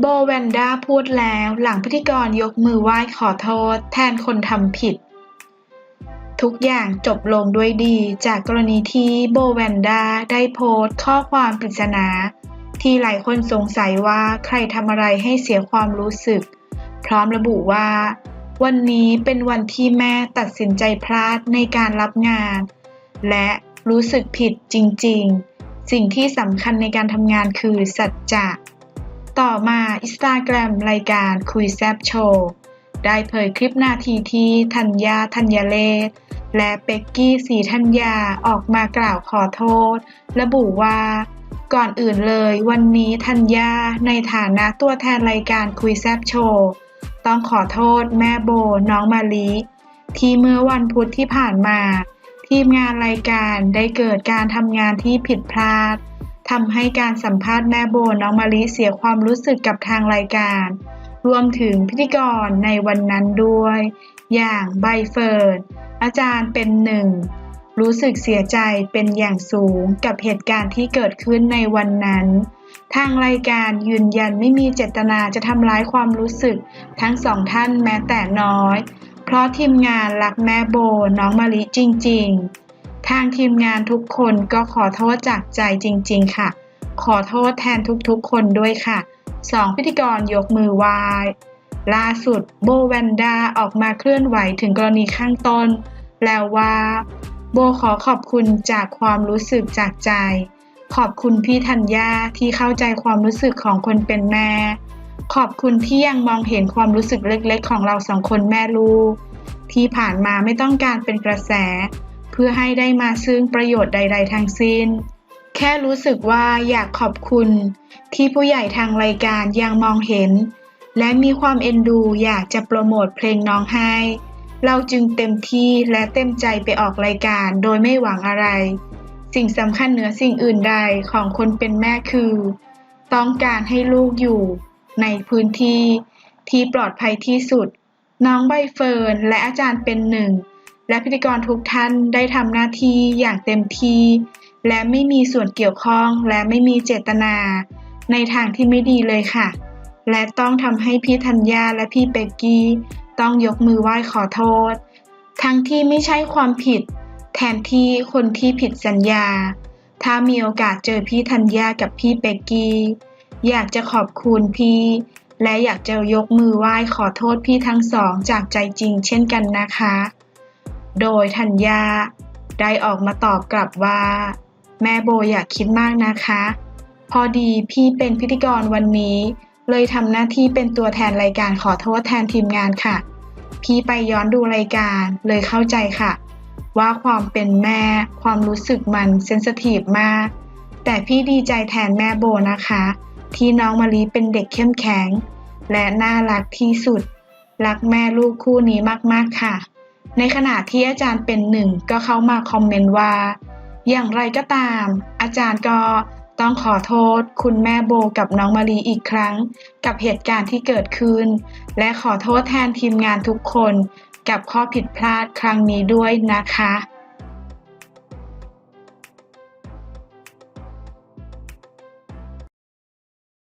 โบแวนด้าพูดแล้วหลังพิธีกรยกมือไหว้ขอโทษ แทนคนทำผิด ทุกอย่างจบลงด้วยดีจากกรณีที่โบแวนด้าได้โพสต์ข้อความปริศนา ที่หลายคนสงสัยว่าใครทำอะไรให้เสียความรู้สึก พร้อมระบุว่า วันนี้เป็นวันที่แม่ตัดสินใจพลาดในการรับงาน และรู้สึกผิดจริง ๆ สิ่งที่สำคัญในการทำงานคือสัจจะ ต่อมาอินสตาแกรมรายการคุยแซบโชว์ได้เผยคลิปนาทีที่ธัญญาธัญเลศและเป็กกี้สีธัญญาออกมากล่าวขอโทษ ระบุว่า ก่อนอื่นเลยวันนี้ธัญญาในฐานะตัวแทนรายการคุยแซบโชว์ต้องขอโทษแม่โบน้องมาลิที่เมื่อวันพุธที่ผ่านมา ทีมงานรายการได้เกิดการทำงานที่ผิดพลาด ทำให้การสัมภาษณ์แม่โบน้องมาลิเสียความรู้สึกกับทางรายการ รวมถึงพิธีกรในวันนั้นด้วย อย่างใบเฟิร์นอาจารย์เป็นหนึ่ง รู้สึกเสียใจเป็นอย่างสูงกับเหตุการณ์ที่เกิดขึ้นในวันนั้น ทางรายการยืนยันไม่มีเจตนาจะทำร้ายความรู้สึกทั้งสองท่านแม้แต่น้อย เพราะทีมงานรักแม่โบน้องมะลิจริง ๆ ทางทีมงานทุกคนก็ขอโทษจากใจจริง ๆ ค่ะ ขอโทษแทนทุกๆ คนด้วยค่ะสองพิธีกรยกมือไหว้ล่าสุดโบแวนด้าออกมาเคลื่อนไหวถึงกรณีข้างต้น แล้วว่า โบขอขอบคุณจากความรู้สึกจากใจ ขอบคุณพี่ธัญญาที่เข้าใจความรู้สึกของคนเป็นแม่ ขอบคุณที่ยังมองเห็นความรู้สึกเล็กๆ ของเราสองคนแม่ลูก ที่ผ่านมาไม่ต้องการเป็นกระแส พื่อให้ได้มาซึ่งประโยชน์ใด ๆ ทั้งสิ้น แค่รู้สึกว่าอยากขอบคุณ ที่ผู้ใหญ่ทางรายการยังมองเห็น และมีความเอ็นดูอยากจะโปรโมทเพลงน้องให้ เราจึงเต็มที่และเต็มใจไปออกรายการโดยไม่หวังอะไร สิ่งสำคัญเหนือสิ่งอื่นใดของคนเป็นแม่คือ ต้องการให้ลูกอยู่ ในพื้นที่ที่ปลอดภัยที่สุด น้องใบเฟิร์นและอาจารย์เป็นหนึ่ง และพิธีกรทุกท่านได้ทำหน้าที่อย่างเต็มที่ และไม่มีส่วนเกี่ยวข้องและไม่มีเจตนา ในทางที่ไม่ดีเลยค่ะ และต้องทำให้พี่ธัญญาและพี่เป็กกี้ต้องยกมือไหว้ขอโทษ ทั้งที่ไม่ใช่ความผิด แทนที่คนที่ผิดสัญญา ถ้ามีโอกาสเจอพี่ธัญญากับพี่เป็กกี้ อยากจะขอบคุณพี่ และอยากจะยกมือไหว้ขอโทษพี่ทั้งสองจากใจจริงเช่นกันนะคะ โดยธัญญาได้ออกมาตอบกลับว่า แม่โบอยากคิดมากนะคะ พอดีพี่เป็นพิธีกรวันนี้ เลยทำหน้าที่เป็นตัวแทนรายการขอโทษแทนทีมงานค่ะ พี่ไปย้อนดูรายการเลยเข้าใจค่ะ ว่าความเป็นแม่ความรู้สึกมันเซนสทีฟมาก แต่พี่ดีใจแทนแม่โบนะคะ ที่น้องมาลีเป็นเด็กเข้มแข็ง และน่ารักที่สุด รักแม่ลูกคู่นี้มากๆค่ะ ในขณะที่อาจารย์เป็นหนึ่งก็เข้ามาคอมเมนต์ว่า อย่างไรก็ตาม อาจารย์ก็ต้องขอโทษ คุณแม่โบกับน้องมารีอีกครั้ง กับเหตุการณ์ที่เกิดขึ้น และขอโทษแทนทีมงานทุกคน กับข้อผิดพลาดครั้งนี้ด้วยนะคะ